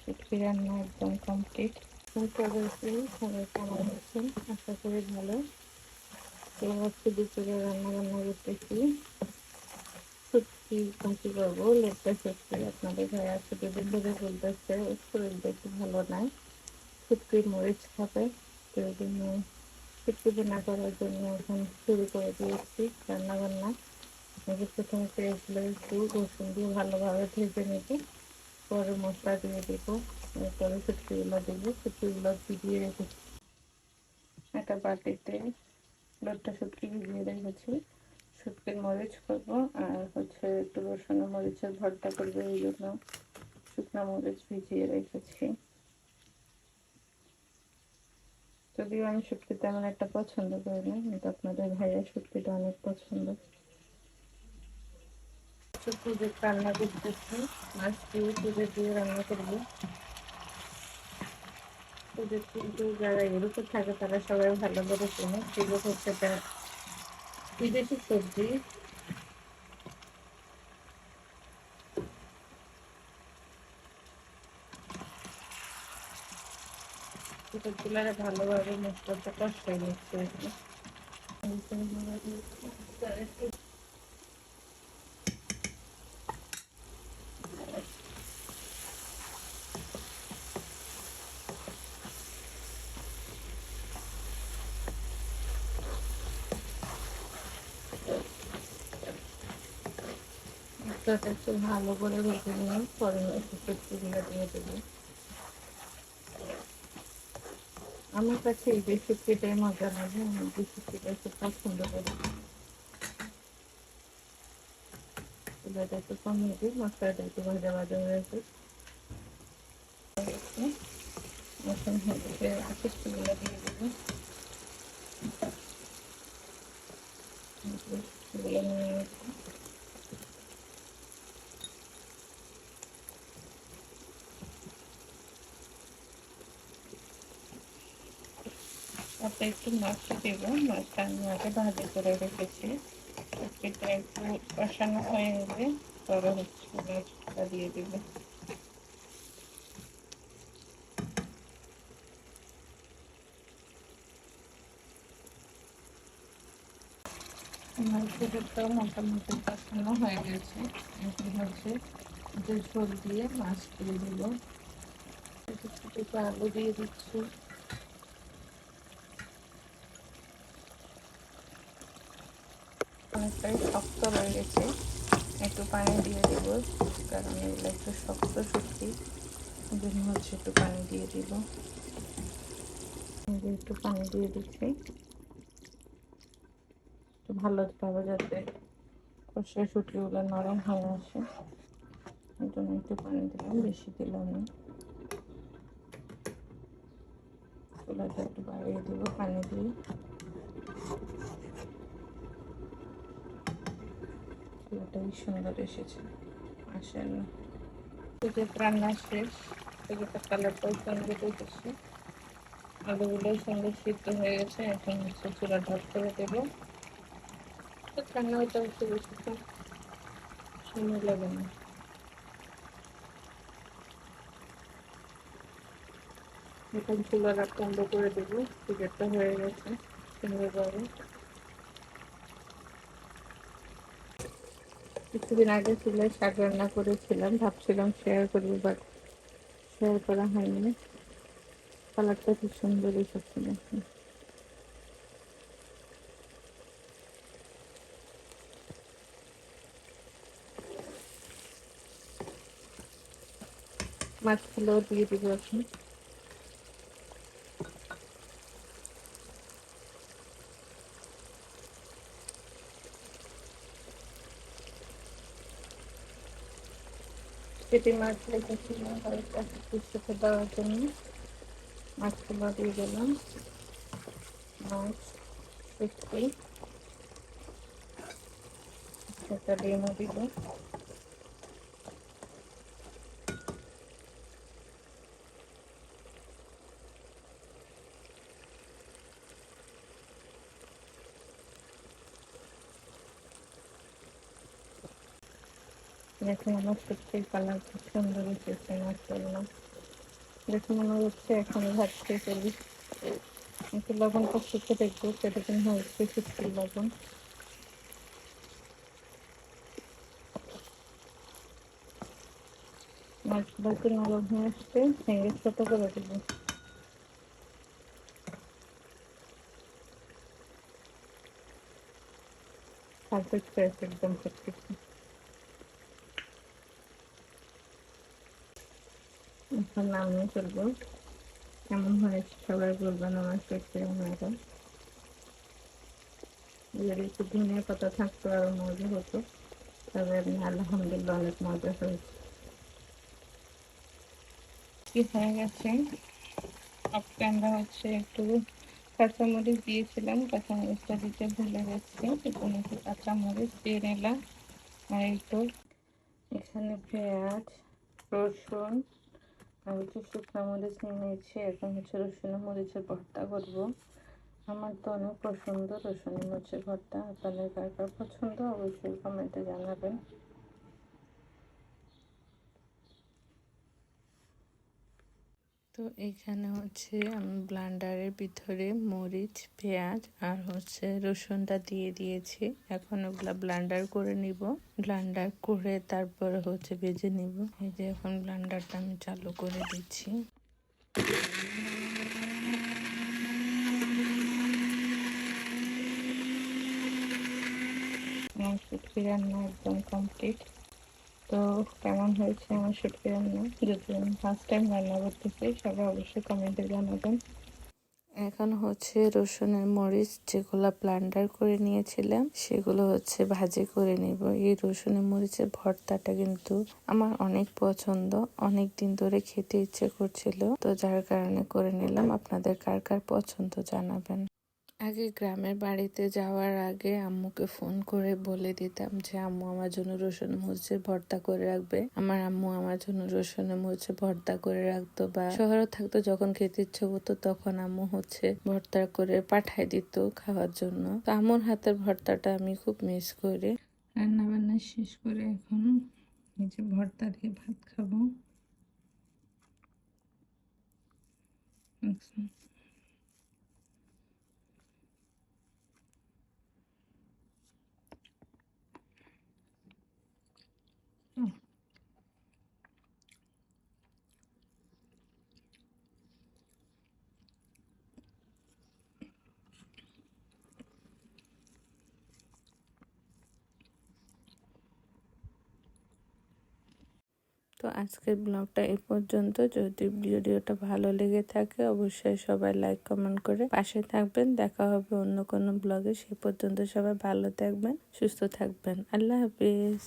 শুটকি রান্না একদম কমপ্লিট করেছি সবাই আশা করি ভালো। তো হচ্ছে দুপুরে রান্না বান্না করতেছি। শুটকি ভাজি করব। লেপটা শুটকি আপনাদের ঘরে আছে দুদিন ধরে বলতেছে, শরীরটা একটু ভালো নাই। শুটকি মরিচ খাবে। তো এই জন্য শুটকি রান্না করার জন্য এখন শুরু করে দিয়েছি রান্না বান্না। প্রথমে পেঁয়াজগুলো একটু রসুন দিয়ে ভালোভাবে ভেজে নেব। পরে মশলা দিয়ে দেবো, এরপরে শুটকিগুলো দেবো শুটকিগুলো ভিজিয়ে রেখেছি। একটা বাটিতে লোটটা শুটকি ভিজিয়ে রেখেছি। শুটকির মরিচ করব আর হচ্ছে একটু রসুন মরিচের ভর্তা করব, এই জন্য শুকনো মরিচ ভিজিয়ে রেখেছি। যদিও আমি শুটকি তেমন একটা পছন্দ করি না, কিন্তু আপনাদের ভাইয়া শুটকিটা অনেক পছন্দ। পুজো রান্না করতেছি। মাছ দিয়ে দিয়ে রান্না করব। পুজো কিন্তু যারা থাকে তারা সবাই ভালো করে সেগুলো হচ্ছে বিদেশি সবজি। ভালোভাবে মশলাটা একটু ভালো করে ভেজে নিয়ে পরে একটু সবজিগুলো দিয়ে দেবো। আমার কাছে এই রেসিপিটাই মজা লাগে, আমি রেসিপিটা খুব পছন্দ করি। চুলাটা একটু কমিয়ে দিই, মশলাটা একটু ভাজা ভাজা এখন হচ্ছে আকিসগুলো দিয়ে তাতে একটু মাছটা দেবো। মাছটা আমি আগে ভাজি করে রেখেছি। একটু কষানো হয়ে গেলে পরে হচ্ছে মাছটা দিয়ে দেবো। মোটামুটি কষানো হয়ে গেছে। এখন হচ্ছে যে ঝোল দিয়ে মাছ দিয়ে দেবো। আলু দিয়ে দিচ্ছি। অনেকটাই শক্ত রয়ে গেছে। একটু পানি দিয়ে দেব, কারণ এগুলো একটু শক্ত সত্যি। জন্য হচ্ছে একটু পানি দিয়ে দিব। একটু পানি দিয়ে দিচ্ছি। একটু ভালোভাবে যাতে কষে শুটকিগুলো নরম হয়ে আসে। এই জন্য একটু পানি দিলাম, বেশি দিলাম না। একটু বাড়িয়ে দেবো পানি দিয়ে। এটাই সুন্দর এসেছে। আসেন যে রান্না শেষ। সেটা কালারটাও সুন্দর এসেছে আলুগুলো সুন্দর সিদ্ধ হয়ে গেছে। এখন চুলা লাগে না। এখন চুলার বন্ধ করে দেবো। টিকিটটা হয়ে গেছে সুন্দরভাবে। কিছুদিন আগে চুলায় শাক রান্না করেছিলাম, ভাবছিলাম শেয়ার করব বাট শেয়ার করা হয়নি। কালারটা খুব সুন্দর এসেছিল মাছগুলো দিয়ে দিব এখন। পেটি মাছ রেখেছিলাম হালকা একটু দেওয়ার জন্য মাছগুলো দিয়ে দিলাম। মাছ, শুটকি। একটা ডিমও দিব। দেখুন আমার সত্যি কালার খুব সুন্দর এসেছে মাছগুলো দেখে মনে হচ্ছে এখনই ভাত খেয়ে ফেলি একটু লবণ কষতে দেখব সেরকম হয়েছে শুটকির লবণ মাছগুলো একটু নরম হয়ে আসছে ভেঙে ছোট করে দেবো পারফেক্ট হয়েছে একদম সব কিছু এখন নামিয়ে ফেলব। কেমন হয়েছে সবাই বলবেন আমার খেতে ওনারা যদি একটু ধনিয়া পাতা থাকতো আরও মজা হতো। তবে আমি আলহামদুলিল্লাহ অনেক মজা হয়েছে। কি হয়ে গেছে? ক্যামেরা হচ্ছে একটু কাঁচামরিচ দিয়েছিলাম কাঁচামরিচটা দিতে ভুলে গেছি। এখানে একটু কাঁচামরিচ দিয়ে নিলাম আর একটু এখানে পেঁয়াজ রসুন তো শুকনো মরিচ নিয়ে নিয়েছি, এখন হচ্ছে রসুন মরিচের ভর্তা করব। আমার তো অনেক পছন্দ রসুন মরিচের ভর্তা, আপনাদের কার কার পছন্দ অবশ্যই কমেন্টে জানাবেন। তো এইখানে হচ্ছে আমি ব্লান্ডারের ভিতরে মরিচ, পেঁয়াজ আর হচ্ছে রসুনটা দিয়ে দিয়েছি। এখন ওগুলা ব্লান্ডার করে নিব। ব্লান্ডার করে তারপরে হচ্ছে ভেজে নিব। এই যে এখন ব্লান্ডারটা আমি চালু করে দিচ্ছি। রান্না একদম কমপ্লিট তো কেমন হয়েছে আমার শুটকি রান্না? যদি আমি ফার্স্ট টাইম রান্না করতেছি, সবাই অবশ্যই কমেন্টে জানাবেন। এখন হচ্ছে রসুনের মরিচ যেগুলো ব্লান্ডার করে নিয়েছিলাম, সেগুলো হচ্ছে ভাজি করে নিব। এই রসুনের মরিচের ভর্তাটা কিন্তু আমার অনেক পছন্দ। অনেক দিন ধরে খেতে ইচ্ছে করছিল। তো যার কারণে করে নিলাম। আপনাদের কার কার পছন্দ জানাবেন। আগে গ্রামের বাড়িতে যাওয়ার আগে আম্মুকে ফোন করে বলে দিতাম যে, আম্মু, আমার জন্য রসুন মরিচের ভর্তা করে রাখবে। আমার আম্মু আমার জন্য রসুন মরিচের ভর্তা করে রাখতো বা শহরে থাকতো, যখন খেতে ইচ্ছে হতো তখন আম্মু হচ্ছে ভর্তা করে পাঠাই দিত খাওয়ার জন্য। তো আম্মুর হাতের ভর্তাটা আমি খুব মিস করি। রান্না বান্না শেষ করে এখন এই যে ভর্তা দিয়ে ভাত খাব। তো আজকের ব্লগটা এই পর্যন্ত। যদি ভিডিওটা ভালো লেগে থাকে, অবশ্যই সবাই লাইক কমেন্ট করে পাশে থাকবেন। দেখা হবে অন্য কোনো ব্লগে। সে পর্যন্ত সবাই ভালো থাকবেন, সুস্থ থাকবেন। আল্লাহ হাফিজ।